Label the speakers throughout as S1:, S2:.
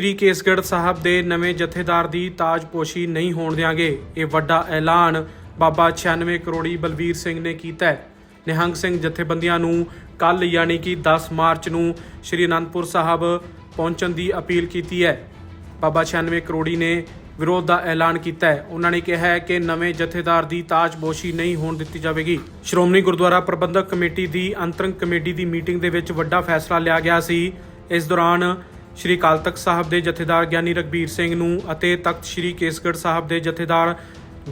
S1: ਸ੍ਰੀ ਕੇਸਗੜ੍ਹ ਸਾਹਿਬ ਦੇ ਨਵੇਂ ਜਥੇਦਾਰ ਦੀ ਤਾਜਪੋਸ਼ੀ ਨਹੀਂ ਹੋਣ ਦਿਆਂਗੇ। ਇਹ ਵੱਡਾ ਐਲਾਨ ਬਾਬਾ 96 ਕਰੋੜੀ ਬਲਵੀਰ ਸਿੰਘ ਨੇ ਕੀਤਾ ਹੈ। ਨਿਹੰਗ ਸਿੰਘ ਜਥੇਬੰਦੀਆਂ ਨੂੰ ਕੱਲ ਯਾਨੀ ਕਿ 10 ਮਾਰਚ ਨੂੰ ਸ੍ਰੀ ਅਨੰਦਪੁਰ ਸਾਹਿਬ ਪਹੁੰਚਣ ਦੀ ਅਪੀਲ ਕੀਤੀ ਹੈ। ਬਾਬਾ 96 ਕਰੋੜੀ ਨੇ ਵਿਰੋਧ ਦਾ ਐਲਾਨ ਕੀਤਾ ਹੈ। ਉਹਨਾਂ ਨੇ ਕਿਹਾ ਹੈ ਕਿ ਨਵੇਂ ਜਥੇਦਾਰ ਦੀ ਤਾਜਪੋਸ਼ੀ ਨਹੀਂ ਹੋਣ ਦਿੱਤੀ ਜਾਵੇਗੀ। ਸ਼੍ਰੋਮਣੀ ਗੁਰਦੁਆਰਾ ਪ੍ਰਬੰਧਕ ਕਮੇਟੀ ਦੀ ਅੰਤਰੰਗ ਕਮੇਟੀ ਦੀ ਮੀਟਿੰਗ ਦੇ ਵਿੱਚ ਵੱਡਾ ਫੈਸਲਾ ਲਿਆ ਗਿਆ ਸੀ। ਇਸ ਦੌਰਾਨ ਸ਼੍ਰੀ ਅਕਾਲ ਤਖਤ ਸਾਹਿਬ ਦੇ ਜਥੇਦਾਰ ਗਿਆਨੀ ਰਗਬੀਰ ਸਿੰਘ ਨੂੰ ਅਤੇ ਤਖਤ ਸ਼੍ਰੀ ਕੇਸਗੜ੍ਹ ਸਾਹਿਬ ਦੇ ਜਥੇਦਾਰ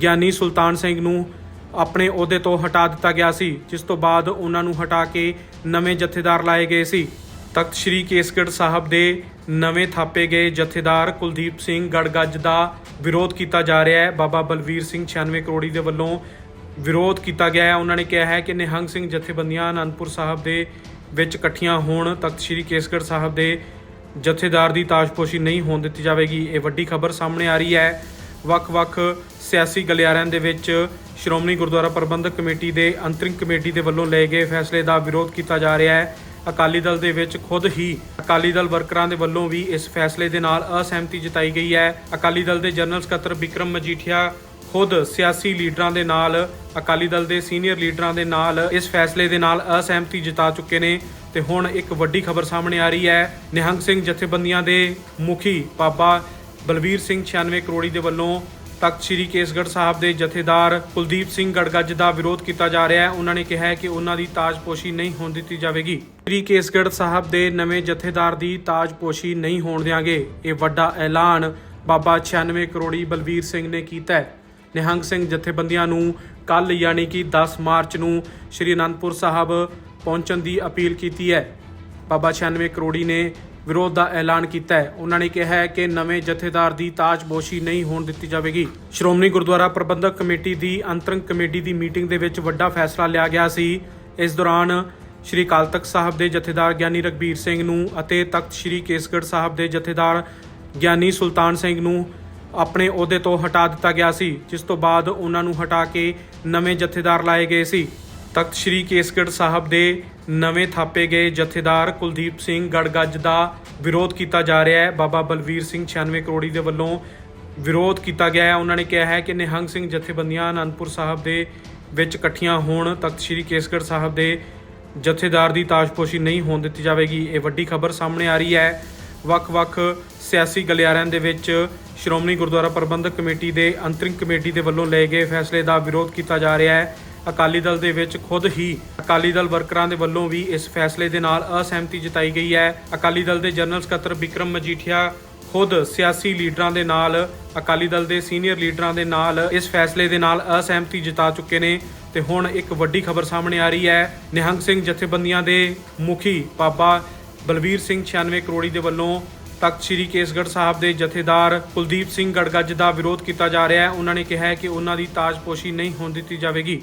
S1: ਗਿਆਨੀ ਸੁਲਤਾਨ ਸਿੰਘ ਨੂੰ ਆਪਣੇ ਅਹੁਦੇ ਤੋਂ ਹਟਾ ਦਿੱਤਾ ਗਿਆ ਸੀ, ਜਿਸ ਤੋਂ ਬਾਅਦ ਉਹਨਾਂ ਨੂੰ ਹਟਾ ਕੇ ਨਵੇਂ ਜਥੇਦਾਰ ਲਾਏ ਗਏ ਸੀ। ਤਖਤ ਸ਼੍ਰੀ ਕੇਸਗੜ੍ਹ ਸਾਹਿਬ ਦੇ ਨਵੇਂ ਥਾਪੇ ਗਏ ਜਥੇਦਾਰ ਕੁਲਦੀਪ ਸਿੰਘ ਗੜਗੱਜ ਦਾ ਵਿਰੋਧ ਕੀਤਾ ਜਾ ਰਿਹਾ ਹੈ। ਬਾਬਾ ਬਲਵੀਰ ਸਿੰਘ 96 ਕਰੋੜੀ ਦੇ ਵੱਲੋਂ ਵਿਰੋਧ ਕੀਤਾ ਗਿਆ ਹੈ। ਉਹਨਾਂ ਨੇ ਕਿਹਾ ਹੈ ਕਿ ਨਿਹੰਗ ਸਿੰਘ ਜਥੇਬੰਦੀਆਂ ਅਨੰਦਪੁਰ ਸਾਹਿਬ ਦੇ ਵਿੱਚ ਇਕੱਠੀਆਂ ਹੋਣ ਤਖਤ ਸ਼੍ਰੀ ਕੇਸਗੜ੍ਹ ਸਾਹਿਬ ਦੇ ਜਥੇਦਾਰ ਦੀ ਤਾਸ਼ਪੋਸ਼ੀ ਨਹੀਂ ਹੋਣ ਦਿੱਤੀ ਜਾਵੇਗੀ। ਇਹ ਵੱਡੀ ਖਬਰ ਸਾਹਮਣੇ ਆ ਰਹੀ ਹੈ। ਵੱਖ-ਵੱਖ ਸਿਆਸੀ ਗਲਿਆਰਿਆਂ ਦੇ ਵਿੱਚ ਸ਼੍ਰੋਮਣੀ ਗੁਰਦੁਆਰਾ ਪ੍ਰਬੰਧਕ ਕਮੇਟੀ ਦੇ ਅੰਤਰਿਮ ਕਮੇਟੀ ਦੇ ਵੱਲੋਂ ਲਏ ਗਏ ਫੈਸਲੇ ਦਾ ਵਿਰੋਧ ਕੀਤਾ ਜਾ ਰਿਹਾ ਹੈ। ਅਕਾਲੀ ਦਲ ਦੇ ਵਿੱਚ ਖੁਦ ਹੀ ਅਕਾਲੀ ਦਲ ਵਰਕਰਾਂ ਦੇ ਵੱਲੋਂ ਵੀ ਇਸ ਫੈਸਲੇ ਦੇ ਨਾਲ ਅਸਹਿਮਤੀ ਜਤਾਈ ਗਈ ਹੈ। ਅਕਾਲੀ ਦਲ ਦੇ ਜਨਰਲ ਸਕੱਤਰ ਵਿਕਰਮ ਮਜੀਠੀਆ ਖੁਦ ਸਿਆਸੀ ਲੀਡਰਾਂ ਦੇ ਨਾਲ, ਅਕਾਲੀ ਦਲ ਦੇ ਸੀਨੀਅਰ ਲੀਡਰਾਂ ਦੇ ਨਾਲ, ਇਸ ਫੈਸਲੇ ਦੇ ਨਾਲ ਅਸਹਿਮਤੀ ਜਤਾ ਚੁੱਕੇ ਨੇ। ਤੇ ਹੁਣ ਇੱਕ ਵੱਡੀ ਖਬਰ ਸਾਹਮਣੇ ਆ ਰਹੀ ਹੈ। ਨਿਹੰਗ ਸਿੰਘ ਜਥੇਬੰਦੀਆਂ ਦੇ ਮੁਖੀ ਬਾਬਾ ਬਲਵੀਰ ਸਿੰਘ 96 ਕਰੋੜੀ ਦੇ ਵੱਲੋਂ ਤਖਤ ਸ੍ਰੀ ਕੇਸਗੜ੍ਹ ਸਾਹਿਬ ਦੇ ਜਥੇਦਾਰ ਕੁਲਦੀਪ ਸਿੰਘ ਗੜਗੱਜ ਦਾ ਵਿਰੋਧ ਕੀਤਾ ਜਾ ਰਿਹਾ ਹੈ। ਉਹਨਾਂ ਨੇ ਕਿਹਾ ਹੈ ਕਿ ਉਹਨਾਂ ਦੀ ਤਾਜਪੋਸ਼ੀ ਨਹੀਂ ਹੋਣ ਦਿੱਤੀ ਜਾਵੇਗੀ। ਸ੍ਰੀ ਕੇਸਗੜ੍ਹ ਸਾਹਿਬ ਦੇ ਨਵੇਂ ਜਥੇਦਾਰ ਦੀ ਤਾਜਪੋਸ਼ੀ ਨਹੀਂ ਹੋਣ ਦਿਆਂਗੇ। ਇਹ ਵੱਡਾ ਐਲਾਨ ਬਾਬਾ 96 ਕਰੋੜੀ ਬਲਵੀਰ ਸਿੰਘ ਨੇ ਕੀਤਾ ਹੈ। ਨਿਹੰਗ ਸਿੰਘ ਜਥੇਬੰਦੀਆਂ ਨੂੰ ਕੱਲ ਯਾਨੀ ਕਿ 10 ਮਾਰਚ ਨੂੰ ਸ੍ਰੀ ਅਨੰਦਪੁਰ ਸਾਹਿਬ ਪਹੁੰਚਣ ਦੀ ਅਪੀਲ ਕੀਤੀ ਹੈ। ਬਾਬਾ 96 ਕਰੋੜੀ ਨੇ ਵਿਰੋਧ ਦਾ ਐਲਾਨ ਕੀਤਾ ਹੈ। ਉਹਨਾਂ ਨੇ ਕਿਹਾ ਹੈ ਕਿ ਨਵੇਂ ਜਥੇਦਾਰ ਦੀ ਤਾਜਬੋਸ਼ੀ ਨਹੀਂ ਹੋਣ ਦਿੱਤੀ ਜਾਵੇਗੀ। ਸ਼੍ਰੋਮਣੀ ਗੁਰਦੁਆਰਾ ਪ੍ਰਬੰਧਕ ਕਮੇਟੀ ਦੀ ਅੰਤਰੰਗ ਕਮੇਟੀ ਦੀ ਮੀਟਿੰਗ ਦੇ ਵਿੱਚ ਵੱਡਾ ਫੈਸਲਾ ਲਿਆ ਗਿਆ ਸੀ। ਇਸ ਦੌਰਾਨ ਸ਼੍ਰੀ ਅਕਾਲ ਤਖਤ ਸਾਹਿਬ ਦੇ ਜਥੇਦਾਰ ਗਿਆਨੀ ਰਗਬੀਰ ਸਿੰਘ ਨੂੰ ਅਤੇ ਤਖਤ ਸ਼੍ਰੀ ਕੇਸਗੜ੍ਹ ਸਾਹਿਬ ਦੇ ਜਥੇਦਾਰ ਗਿਆਨੀ ਸੁਲਤਾਨ ਸਿੰਘ ਨੂੰ ਆਪਣੇ ਅਹੁਦੇ ਤੋਂ ਹਟਾ ਦਿੱਤਾ ਗਿਆ ਸੀ, ਜਿਸ ਤੋਂ ਬਾਅਦ ਉਹਨਾਂ ਨੂੰ ਹਟਾ ਕੇ ਨਵੇਂ ਜਥੇਦਾਰ ਲਾਏ ਗਏ ਸੀ। ਤਖਤ ਸ਼੍ਰੀ ਕੇਸਗੜ੍ਹ ਸਾਹਿਬ ਦੇ ਨਵੇਂ ਥਾਪੇ ਗਏ ਜਥੇਦਾਰ ਕੁਲਦੀਪ ਸਿੰਘ ਗੜਗੱਜ ਦਾ ਵਿਰੋਧ ਕੀਤਾ ਜਾ ਰਿਹਾ ਹੈ। ਬਾਬਾ ਬਲਵੀਰ ਸਿੰਘ 96 ਕਰੋੜੀ ਦੇ ਵੱਲੋਂ ਵਿਰੋਧ ਕੀਤਾ ਗਿਆ ਹੈ। ਉਹਨਾਂ ਨੇ ਕਿਹਾ ਹੈ ਕਿ ਨਿਹੰਗ ਸਿੰਘ ਜਥੇਬੰਦੀਆਂ ਅਨੰਦਪੁਰ ਸਾਹਿਬ ਦੇ ਵਿੱਚ ਇਕੱਠੀਆਂ ਹੋਣ, ਤਖਤ ਸ਼੍ਰੀ ਕੇਸਗੜ੍ਹ ਸਾਹਿਬ ਦੇ ਜਥੇਦਾਰ ਦੀ ਤਾਜਪੋਸ਼ੀ ਨਹੀਂ ਹੋਣ ਦਿੱਤੀ ਜਾਵੇਗੀ। ਇਹ ਵੱਡੀ ਖਬਰ ਸਾਹਮਣੇ ਆ ਰਹੀ ਹੈ। ਵੱਖ-ਵੱਖ ਸਿਆਸੀ ਗਲਿਆਰਿਆਂ ਦੇ ਵਿੱਚ ਸ਼੍ਰੋਮਣੀ ਗੁਰਦੁਆਰਾ ਪ੍ਰਬੰਧਕ ਕਮੇਟੀ ਦੇ ਅੰਤਰਿਮ ਕਮੇਟੀ ਦੇ ਵੱਲੋਂ ਲਏ ਗਏ ਫੈਸਲੇ ਦਾ ਵਿਰੋਧ ਕੀਤਾ ਜਾ ਰਿਹਾ ਹੈ। ਅਕਾਲੀ ਦਲ ਦੇ ਵਿੱਚ ਖੁਦ ਹੀ ਅਕਾਲੀ ਦਲ ਵਰਕਰਾਂ ਦੇ ਵੱਲੋਂ ਵੀ ਇਸ ਫੈਸਲੇ ਦੇ ਨਾਲ ਅਸਹਿਮਤੀ ਜਤਾਈ ਗਈ ਹੈ। ਅਕਾਲੀ ਦਲ ਦੇ ਜਨਰਲ ਸਕੱਤਰ ਵਿਕਰਮ ਮਜੀਠੀਆ ਖੁਦ ਸਿਆਸੀ ਲੀਡਰਾਂ ਦੇ ਨਾਲ, ਅਕਾਲੀ ਦਲ ਦੇ ਸੀਨੀਅਰ ਲੀਡਰਾਂ ਦੇ ਨਾਲ ਇਸ ਫੈਸਲੇ ਦੇ ਨਾਲ ਅਸਹਿਮਤੀ ਜਤਾ ਚੁੱਕੇ ਨੇ। ਤੇ ਹੁਣ ਇੱਕ ਵੱਡੀ ਖਬਰ ਸਾਹਮਣੇ ਆ ਰਹੀ ਹੈ। ਨਿਹੰਗ ਸਿੰਘ ਜਥੇਬੰਦੀਆਂ ਦੇ ਮੁਖੀ ਬਾਬਾ ਬਲਵੀਰ ਸਿੰਘ 96 ਕਰੋੜੀ ਦੇ ਵੱਲੋਂ ਤਖਤ ਸ੍ਰੀ ਕੇਸਗੜ੍ਹ ਸਾਹਿਬ ਦੇ ਜਥੇਦਾਰ ਕੁਲਦੀਪ ਸਿੰਘ ਗੜਗੱਜ ਦਾ ਵਿਰੋਧ ਕੀਤਾ ਜਾ ਰਿਹਾ ਹੈ। ਉਹਨਾਂ ਨੇ ਕਿਹਾ ਹੈ ਕਿ ਉਹਨਾਂ ਦੀ ਤਾਜਪੋਸ਼ੀ ਨਹੀਂ ਹੋਣ ਦਿੱਤੀ ਜਾਵੇਗੀ।